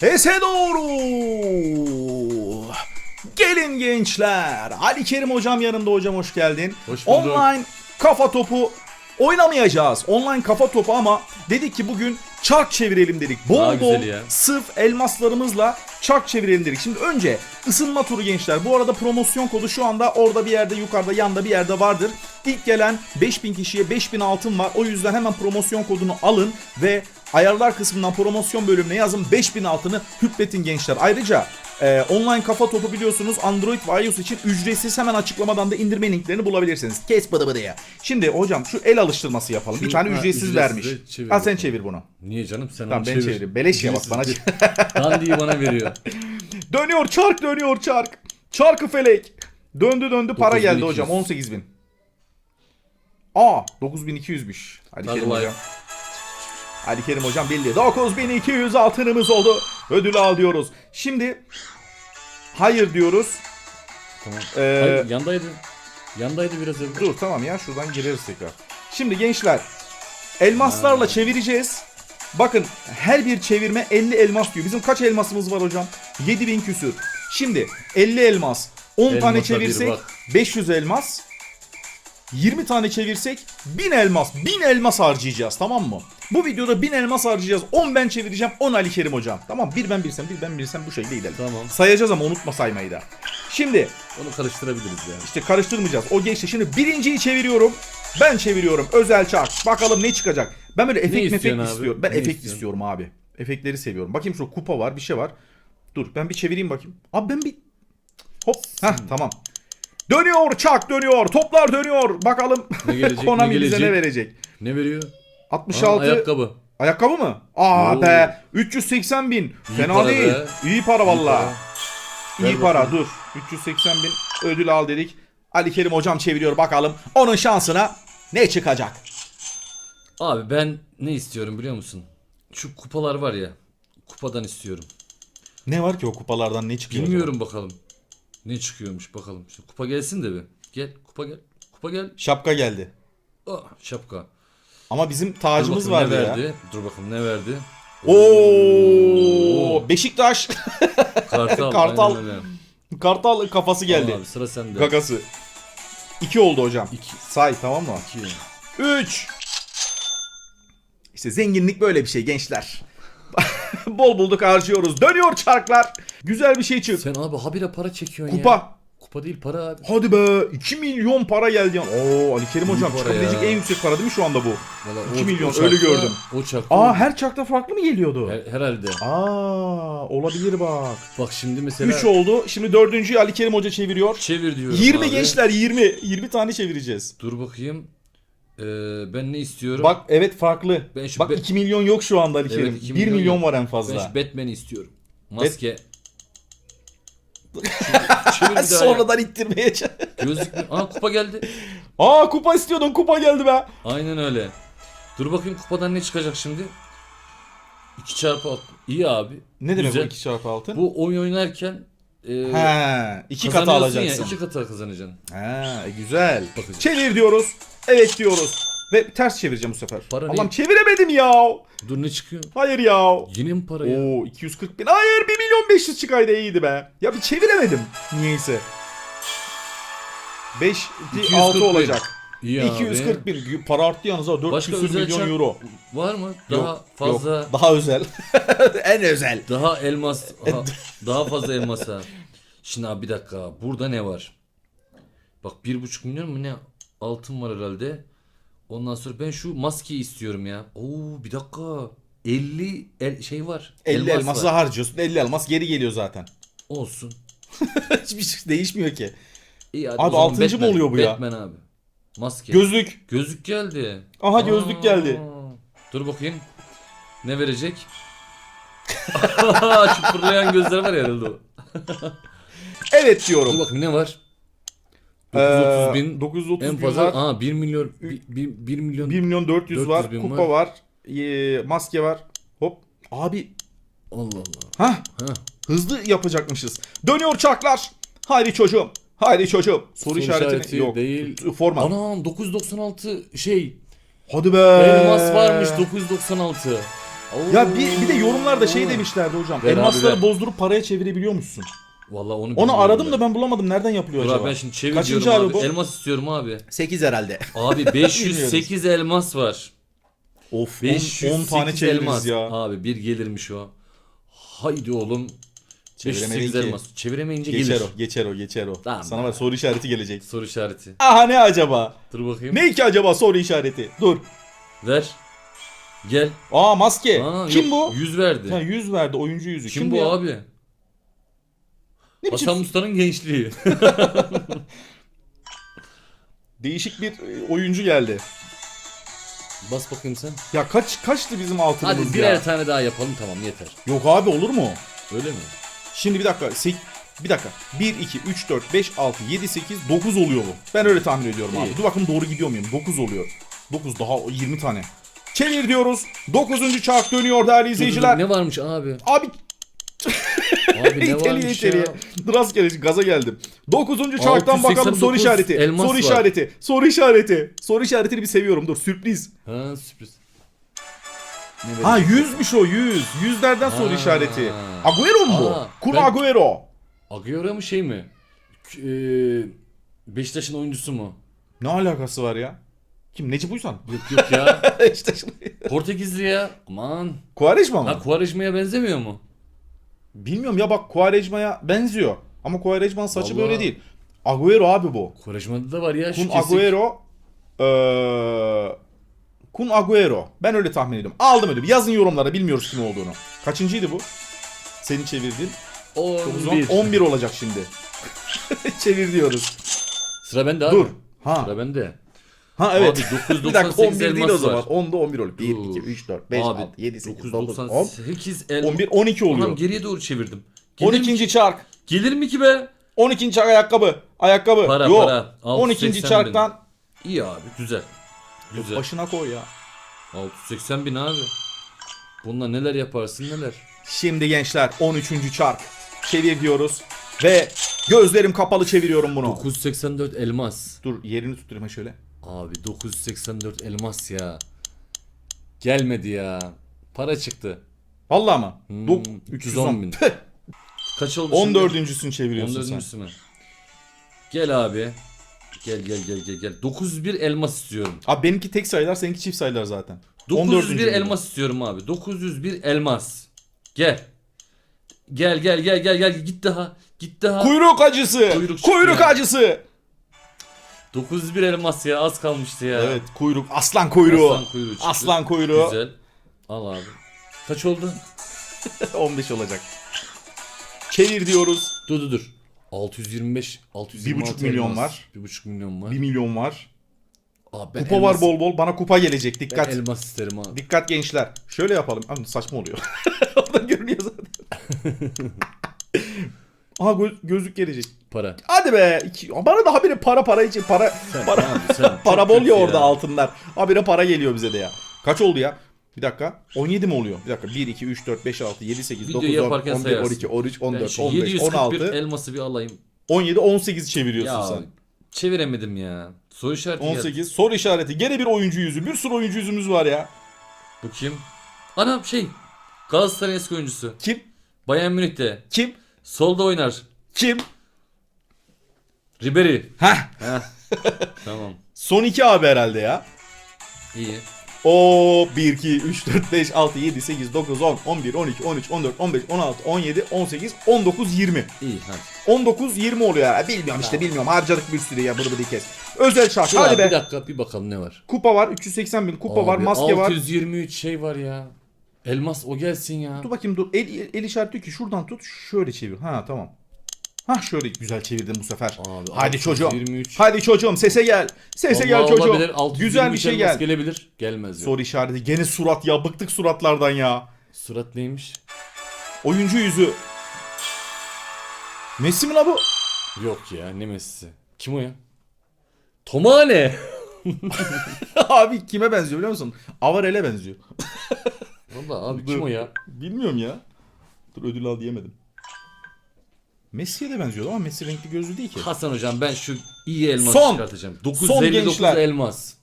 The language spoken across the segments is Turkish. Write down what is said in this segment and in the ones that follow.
Sese doğru. Gelin gençler. Ali Kerim hocam yanımda hocam hoş geldin. Hoş bulduk. Online kafa topu oynamayacağız. Online kafa topu ama dedik ki bugün çark çevirelim dedik. Bol bol sırf elmaslarımızla çark çevirelim dedik. Şimdi önce ısınma turu gençler. Bu arada promosyon kodu şu anda orada bir yerde yukarıda yanda bir yerde vardır. İlk gelen 5000 kişiye 5000 altın var. O yüzden hemen promosyon kodunu alın ve ayarlar kısmından promosyon bölümüne yazın 5000 altını hüpletin gençler. Ayrıca e, online kafa topu biliyorsunuz Android ve iOS için ücretsiz hemen açıklamadan da indirme linklerini bulabilirsiniz. Kes bıdı bıdı ya. Şimdi hocam şu el alıştırması yapalım. bir tane ha, ücretsiz, vermiş. çevir Al sen çevir bunu. Niye canım sen Tamam onu ben çevir. çevireyim. Beleş ya bak bana. Dandiyi bana veriyor. dönüyor çark dönüyor çark. Çarkı felek. Döndü döndü para 9200. geldi hocam 18000. Aa 9200'müş. Hadi Kerim hocam. Hadi Kerim hocam bildi. 9200 altınımız oldu. Ödülü alıyoruz. Şimdi hayır diyoruz. Tamam. Ee, Hayır, yandaydı. Yandaydı biraz evvel. Dur tamam ya şuradan gireriz tekrar. Şimdi gençler elmaslarla çevireceğiz. Bakın her bir çevirme 50 elmas diyor. Bizim kaç elmasımız var hocam? 7000 küsür. Şimdi 50 elmas 10 tane Elmasa bir çevirsek bak. 500 elmas. 20 tane çevirsek 1000 elmas. 1000 elmas harcayacağız tamam mı? Bu videoda 1000 elmas harcayacağız. 10 ben çevireceğim 10 Ali Kerim hocam. Tamam bir ben bilsem bir ben bilsem bu şekilde gidelim. Tamam. Sayacağız ama unutma saymayı da. Şimdi Onu karıştırabiliriz yani. işte karıştırmayacağız. O geçti. Şimdi birinciyi çeviriyorum. Ben çeviriyorum. Özel çark. Bakalım ne çıkacak. Ben böyle efekt mefekt istiyorsun abi? istiyorum. Ben Ne efekt istiyorsun? istiyorum abi. Efektleri seviyorum. Bakayım şu kupa var bir şey var. Dur ben bir çevireyim bakayım. Abi ben bir... Hop. Heh tamam. Dönüyor çark dönüyor. Toplar dönüyor. Bakalım Ne gelecek, Konami ne bize ne verecek. Ne veriyor? 66. Aa, ayakkabı. Ayakkabı mı? Aa Oo. be. 380 bin. Fena para değil. be. İyi para valla. İyi para bakalım. dur. 380 bin ödül al dedik. Ali Kerim hocam çeviriyor bakalım. Onun şansına ne çıkacak? Abi ben ne istiyorum biliyor musun? Şu kupalar var ya. Kupadan istiyorum. Ne var ki o kupalardan ne çıkıyor? Bilmiyorum bakalım. Ne çıkıyormuş bakalım. Şu kupa gelsin de bir. Gel kupa gel. Kupa gel. Şapka geldi. Ah, şapka. Ama bizim tacımız ne ya. verdi. Dur bakalım ne verdi. Oo, Beşiktaş Kartal. Kartal. Kartal kafası geldi. Tamam abi sıra sende. Gagası. 2 oldu hocam. İki. Say tamam mı? İki. 3 İşte zenginlik böyle bir şey gençler. Bol bulduk harcıyoruz. Dönüyor çarklar. Güzel bir şey çık. Sen abi habire para çekiyorsun ya. Kupa. Kupa değil para abi. Hadi be 2 milyon para geldi. ya. Oo Ali Kerim hocam para çıkabilecek ya. en yüksek para değil mi şu anda bu? Vallahi 2 o- milyon, o öyle gördüm. O çarkta. Aa her çarkta farklı mı geliyordu? Her- herhalde. Aa olabilir bak. Bak şimdi mesela 3 oldu. Şimdi dördüncüyü Ali Kerim hoca çeviriyor. çevir diyorum 20 abi. gençler 20. 20 tane çevireceğiz. Dur bakayım. Ee, ben ne istiyorum? Bak evet farklı. Ben şu Bak be- 2 milyon yok şu anda Ali Evet, Kerim. 1 iki milyon milyon yok. var en ben fazla. şu Batman'i istiyorum. Maske. Çevir bir daha ya. Sonradan ittirmeye çalış- Gözlük mü? Aa kupa geldi. Aa kupa istiyordun kupa geldi be. Aynen öyle. Dur bakayım kupadan ne çıkacak şimdi? 2 çarpı alt. İyi abi. Ne demek Güzel. bu 2 çarpı altın? Bu oyun oynarken e, He, iki katı kazanıyorsun alacaksın. Ya, iki katı kazanacaksın. Ha, e, güzel. Bakacağız. Çevir diyoruz. Evet diyoruz. Ve ters çevireceğim bu sefer. Para Allah'ım ne? çeviremedim ya. Dur ne çıkıyor? Hayır ya. Yine mi para ya? Oo 240 bin. Hayır 1 milyon 500 çıkaydı iyiydi be. Ya bir çeviremedim. Niyeyse. 5 240 6 bin. olacak. İyi abi. 240 bin. Para arttı yalnız ha. 4 Başka özel milyon çark euro. Var mı? Daha Yok, fazla Yok, daha özel. en özel. daha elmas ha, daha fazla elmasa. Şimdi abi bir dakika. Burada ne var? Bak bir buçuk milyon mu ne altın var herhalde. Ondan sonra ben şu maskeyi istiyorum ya. Oo bir dakika. 50 el, şey var. 50 elmas elması var. harcıyorsun. 50 elmas geri geliyor zaten. Olsun. Hiçbir şey değişmiyor ki. İyi hadi Abi o zaman altıncı mı Batman, oluyor bu ya? Batman abi. Maske. Gözlük. Gözlük geldi. Aha gözlük geldi. Dur bakayım. Ne verecek? Şu fırlayan gözler var ya herhalde o. Evet Dur diyorum. bakayım ne var? Ee, 930 bin. 930 En fazla var. aa 1 milyon 1, 1 milyon 1 milyon 400, 400 var. Kupa var. var. ee, maske var. Hop. Abi. Allah Allah. Hah. Ha. Hızlı yapacakmışız. Dönüyor çarklar. Haydi çocuğum. Haydi çocuğum. Soru, Soru işaretini işareti yok. değil. Forma. Anam 996 şey Hadi be. elmas varmış 996. Ya bir, bir de yorumlarda şey demişlerdi hocam. Ver abi, elmasları ver. bozdurup paraya çevirebiliyormuşsun. Vallahi onu Onu bilmiyorum aradım da ben bulamadım. Nereden yapılıyor Dur acaba? abi ben şimdi çevir Kaçıncı diyorum abi abi. bu? Elmas istiyorum abi. 8 herhalde. Abi 508 elmas var. Of 508 10 tane çeviririz elmas. ya. Abi bir gelirmiş o. Haydi oğlum. Çeviremedin 508 ki. elmas. Çeviremeyince Geçer gelir. o, geçer o, geçer o. Tamam. Sana var soru işareti gelecek. Soru işareti. Aha ne acaba? Dur bakayım. Ne ki acaba soru işareti? Dur. Ver. Gel. Aa maske. Aa, Kim yok, bu? 100 verdi. Ha, 100 verdi oyuncu yüzü. Kim, bu ya? abi? Ne biçim Hasan Mustafa'nın gençliği. değişik bir e, oyuncu geldi. Bas bakayım sen. Ya kaç kaçtı bizim altınımız Hadi birer ya? tane daha yapalım tamam yeter. Yok abi olur mu? Öyle mi? Şimdi bir dakika. sek- bir dakika. 1, 2, 3, 4, 5, 6, 7, 8, 9 oluyor bu. Ben öyle tahmin ediyorum abi. İyi. Dur bakın doğru gidiyor muyum? 9 oluyor. 9 daha 20 tane. Çevir diyoruz. 9. çark dönüyor değerli izleyiciler. Ne varmış abi? Abi Abi ne İteliye varmış iteliye. ya? Rastgele gaza geldim. 9. çarktan bakalım soru 689 işareti. Soru var. işareti. Soru işareti. Soru işaretini bir seviyorum. Dur sürpriz. Ha sürpriz. Ne Ha verecek? 100'müş o 100. Yüzlerden soru Ha. işareti. Agüero mu bu? Aa, Kun ben- Agüero. Agüero mu şey mi? K- eee, Beşiktaş'ın oyuncusu mu? Ne alakası var ya? Kim? Necip Uysal? Yok yok ya. işte şimdi. Portekizli ya. Aman. Quaresma mı? Ha Quaresma'ya benzemiyor mu? Bilmiyorum ya bak Quaresma'ya benziyor. Ama Quaresma'nın saçı Vallahi. böyle değil. Agüero abi bu. Quaresma'da da var ya şu Kun kesik. Agüero. Eee Kun Agüero. Ben öyle tahmin ediyorum. Aldım öyle. Yazın yorumlara bilmiyoruz kim olduğunu. Kaçıncıydı bu? Senin çevirdiğin. 11. 11 olacak şimdi. Çevir diyoruz. Sıra bende abi. Dur. Ha. Sıra bende. Ha evet. Abi 998 bir dakika 11 değil o zaman. var. 10'da 11 olur. 1, Dur. 2, 3, 4, 5, Abi 6, 7, 8, 9, 10. 998 el... 11, 12 oluyor. Anam geriye doğru çevirdim. Gelir, 12. çark. gelir mi ki be? 12. çark ayakkabı. Ayakkabı. Para, Yok. para. 12. 680 çarktan İyi abi güzel. Güzel. başına koy ya. 680 bin abi. Bununla neler yaparsın neler. Şimdi gençler 13. çark. Çevir diyoruz. Ve gözlerim kapalı çeviriyorum bunu. 984 elmas. Dur yerini tutturayım şöyle. Abi 984 elmas ya. Gelmedi ya. Para çıktı. Vallahi mı? Hmm, Dok 310 310 bin. Kaç oldu şimdi? 14.sünü çeviriyorsun sen. 14. mi? Gel abi. Gel gel gel gel gel. 901 elmas istiyorum. Abi benimki tek sayılar seninki çift sayılar zaten. 901 14. elmas istiyorum abi. 901 elmas. Gel. Gel gel gel gel gel git daha. Git daha. Kuyruk acısı. Kuyruk Kuyruk, acısı. 901 elmas ya az kalmıştı ya. Evet kuyruk. Aslan kuyruğu. Aslan kuyruğu çıktı. Aslan kuyruğu. Güzel. Al abi. Kaç oldu? 15 olacak. Çevir diyoruz. Dur dur dur. 625 626 1,5 milyon elmas. var. 1,5 milyon var. 1 milyon var. Abi ben Kupa elmas- var bol bol. Bana kupa gelecek. Ben Dikkat. elmas isterim abi. Dikkat gençler. Şöyle yapalım. Abi saçma oluyor. Orada görünüyor zaten. Aha gö- gözlük gelecek. Para. Hadi be. İki- Bana da habire para para için para Sen para abi, sen para bol kötü ya orada altınlar. Habire para geliyor bize de ya. Kaç oldu ya? Bir dakika. 17 mi oluyor? Bir dakika. 1 2 3 4 5 6 7 8 Video 9 10 yaparken 11 sayarsın. 12 13 Ben 14 şu 15 741 16 elması bir alayım. 17 18 çeviriyorsun Ya sen. çeviremedim ya. Soru işareti geldi. 18 soru işareti. Gene bir oyuncu yüzü. Bir sürü oyuncu yüzümüz var ya. Bu kim? Anam şey. Galatasaray eski oyuncusu. Kim? Bayern Münih'te. Kim? Solda oynar. Kim? Ribery. Heh. Heh. tamam. Son 2 abi herhalde ya. İyi. O 1 2 3 4 5 6 7 8 9 10 11 12 13 14 15 16 17 18 19 20. İyi hadi. 19 20 oluyor ya. Bilmiyorum işte bilmiyorum. Harcadık bir sürü ya bıdı bıdı kes. Özel şarkı. Dur Hadi abi, be. Bir dakika bir bakalım ne var. Kupa var. 380 bin kupa var. Abi, Maske var. 623 şey var ya. Elmas o gelsin ya. Dur bakayım dur. El, el işareti diyor ki şuradan tut. Şöyle çevir. Ha tamam. Ha şöyle güzel çevirdin bu sefer. Abi, Hadi çocuğum. 623. Hadi çocuğum sese gel. Sese gel Vallahi çocuğum. olabilir. 623 Güzel bir şey elmas gel. gelebilir. Gelmez yok. Soru işareti. Gene surat ya. Bıktık suratlardan ya. Surat neymiş? Oyuncu yüzü. Messi mi la bu? Yok ya ne Messi. Kim o ya? Tomane. Abi kime benziyor biliyor musun? Avarel'e benziyor. Valla abi kim o ya? Bilmiyorum ya. Dur ödül al diyemedim. Messi'ye de benziyor ama Messi renkli gözlü değil ki. Hasan hocam ben şu iyi elmas Son. çıkartacağım. Son 959 gençler. elmas.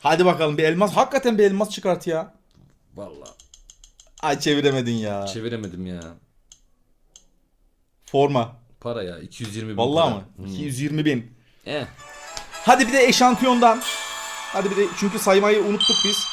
Hadi bakalım bir elmas. Hakikaten bir elmas çıkart ya. Valla. Ay çeviremedin ya. Çeviremedim ya. Forma. Para ya 220 bin Vallahi para. mı? Hmm. 220 bin. Eh. Hadi bir de eşantiyondan. Hadi bir de çünkü saymayı unuttuk biz.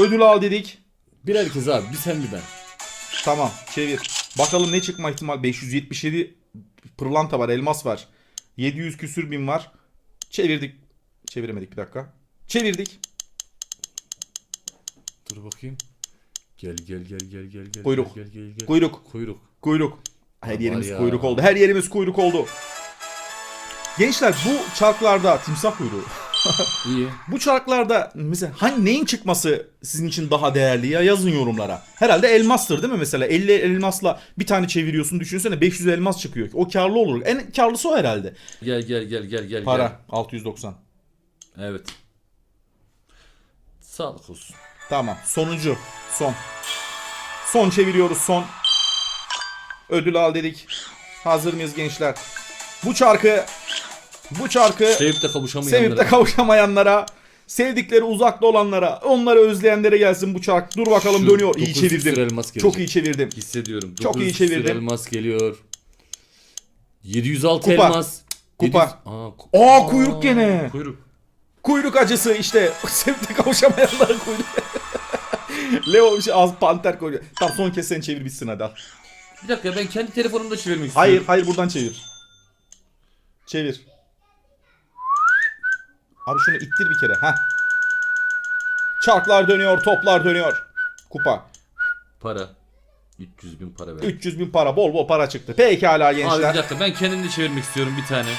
Ödül al dedik. Bir herkes abi bir sen bir ben. Tamam çevir. Bakalım ne çıkma ihtimal. 577 pırlanta var, elmas var. 700 küsür bin var. Çevirdik. Çeviremedik bir dakika. Çevirdik. Dur bakayım. Gel gel gel gel gel gel. Kuyruk. Gel gel gel. Kuyruk. Kuyruk. Kuyruk. Her Var yerimiz ya. kuyruk oldu. Her yerimiz kuyruk oldu. Gençler bu çarklarda timsah kuyruğu. İyi. Bu çarklarda mesela hangi neyin çıkması sizin için daha değerli ya yazın yorumlara. Herhalde elmastır değil mi mesela 50 elmasla bir tane çeviriyorsun düşünsene 500 elmas çıkıyor. O karlı olur. En karlısı o herhalde. Gel gel gel gel gel. Para Gel. 690. Evet. Sağlık olsun. Tamam. Sonuncu. Son. Son çeviriyoruz son. Ödül al dedik. Hazır mıyız gençler? Bu çarkı bu çarkı Sevip de kavuşamayanlara. sevip de kavuşamayanlara sevdikleri uzakta olanlara onları özleyenlere gelsin bu çark. Dur bakalım Şu dönüyor. İyi 900 küsür çevirdim. Çok iyi çevirdim. Hissediyorum. Çok iyi 900 küsür çevirdin. elmas geliyor. 706 Kupa. elmas. Kupa. 700 Aa, ku- Aa, kuyruk gene. Kuyruk. Kuyruk acısı işte. Sevip de kavuşamayanlara kuyruk. Leo şey, az panter koyuyor. Tamam son kez sen çevir bitsin hadi al. Bir dakika ben kendi telefonumda çevirmek istiyorum. Hayır hayır buradan çevir. Çevir. Abi şunu ittir bir kere. ha. Çarklar dönüyor, toplar dönüyor. Kupa. Para. 300 bin para ver. 300 bin para, bol bol para çıktı. Pekala Abi bir gençler. dakika ben kendim de çevirmek istiyorum bir tane.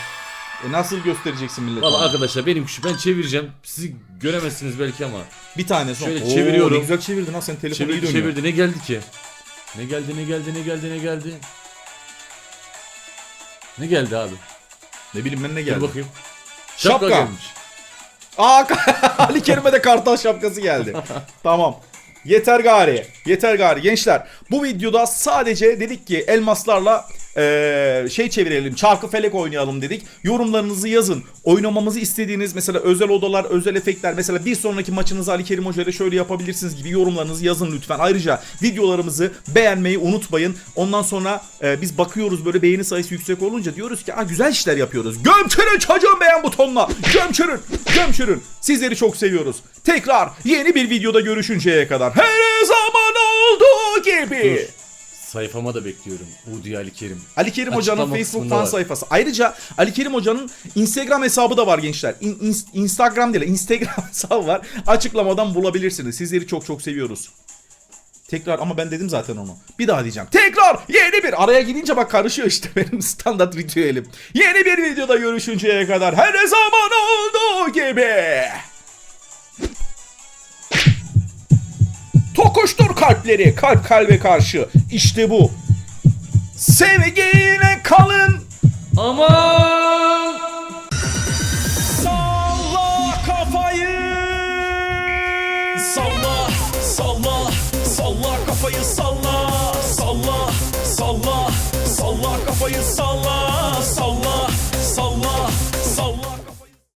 E nasıl göstereceksin millete? Valla arkadaşlar benim şu ben çevireceğim. Sizi göremezsiniz belki ama. Bir tane son. Şöyle Oo, çeviriyorum. Ne güzel çevirdin ha sen telefonu iyi Çevirdi dönüyor. çevirdi ne geldi ki? Ne geldi ne geldi ne geldi ne geldi? Ne geldi abi? Ne bileyim ben ne Dur geldi. bakayım. Şapka. gelmiş. Aa Ali Kerim'e de kartal şapkası geldi. tamam. Yeter gari. Yeter gari. Gençler bu videoda sadece dedik ki elmaslarla eee, şey çevirelim. Çarkı felek oynayalım dedik. Yorumlarınızı yazın. Oynamamızı istediğiniz mesela özel odalar, özel efektler. Mesela bir sonraki maçınızı Ali Kerim Hoca şöyle yapabilirsiniz gibi yorumlarınızı yazın lütfen. Ayrıca videolarımızı beğenmeyi unutmayın. Ondan sonra eee, biz bakıyoruz böyle beğeni sayısı yüksek olunca diyoruz ki Aa, güzel işler yapıyoruz. Gömçürün çocuğum beğen butonuna. Gömçürün. Gömçürün. Sizleri çok seviyoruz. Tekrar yeni bir videoda görüşünceye kadar. Her zaman olduğu gibi. Dur. Sayfama da bekliyorum. Udi Ali Kerim. Ali Kerim Hoca'nın Facebook fan var. sayfası. Ayrıca Ali Kerim Hoca'nın Instagram hesabı da var gençler. İn- ins- Instagram değil, Instagram hesabı var. Açıklamadan bulabilirsiniz. Sizleri çok çok seviyoruz. Tekrar ama ben dedim zaten onu. Bir daha diyeceğim. Tekrar yeni bir araya gidince bak karışıyor işte benim standart ritüelim. Yeni bir videoda görüşünceye kadar her zaman olduğu gibi. Tokuştur kalpleri kalp kalbe karşı. İşte bu. Sevgiyle kalın. Aman! Salla kafayı. Salla, salla, salla kafayı salla, salla, salla, salla kafayı salla, salla,